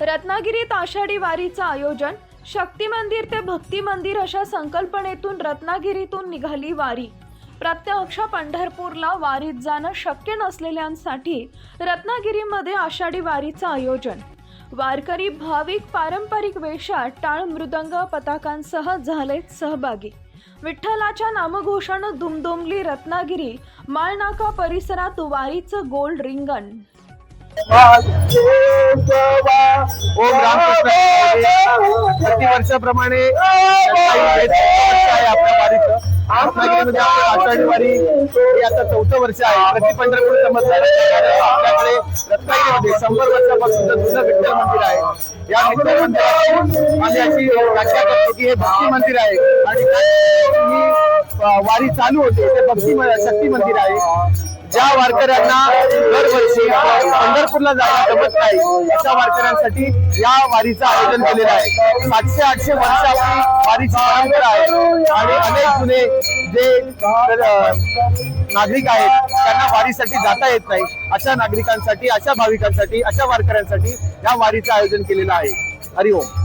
रत्नागिरीत आषाढी वारीचं आयोजन शक्ती मंदिर ते भक्ती मंदिर अशा संकल्पनेतून रत्नागिरीतून निघाली वारी. प्रत्यक्ष पंढरपूरला वारीत जाणं शक्य नसलेल्यांसाठी रत्नागिरीमध्ये आषाढी वारीचं आयोजन. वारकरी भाविक पारंपरिक वेशात टाळ मृदंग पताकांसह झालेत सहभागी. विठ्ठलाच्या नामघोषानं दुमदुमली रत्नागिरी माळनाका परिसरात वारीचं गोल्ड रिंगण. ओम रामकृष्ण प्रति आपल्या वारीचं रत्नागिरीमध्ये आषाढी वारी ही आता चौथं वर्ष आहे. प्रति पंढरपूर समजलं आपल्याकडे रत्नागिरीमध्ये शंभर वर्षापासून जुनं विठ्ठल मंदिर आहे. या विठ्ठल मंदिराची आम्ही अशी व्याख्या करतो की हे भक्ती मंदिर आहे. आणि वारी चालू होते. ते भक्ती शक्ती मंदिर आहे. ज्या वारकऱ्यांना पंढरपूरला जायला जमत नाही. अशा वारकऱ्यांसाठी या वारीचं आयोजन केलेलं आहे. सातशे आठशे वर्ष आपली वारीची परंपरा आहे. आणि अनेक जुने जे नागरिक आहेत त्यांना वारीसाठी जाता येत नाही. अशा नागरिकांसाठी अशा भाविकांसाठी अशा वारकऱ्यांसाठी या वारीचं आयोजन केलेलं आहे. हरिओम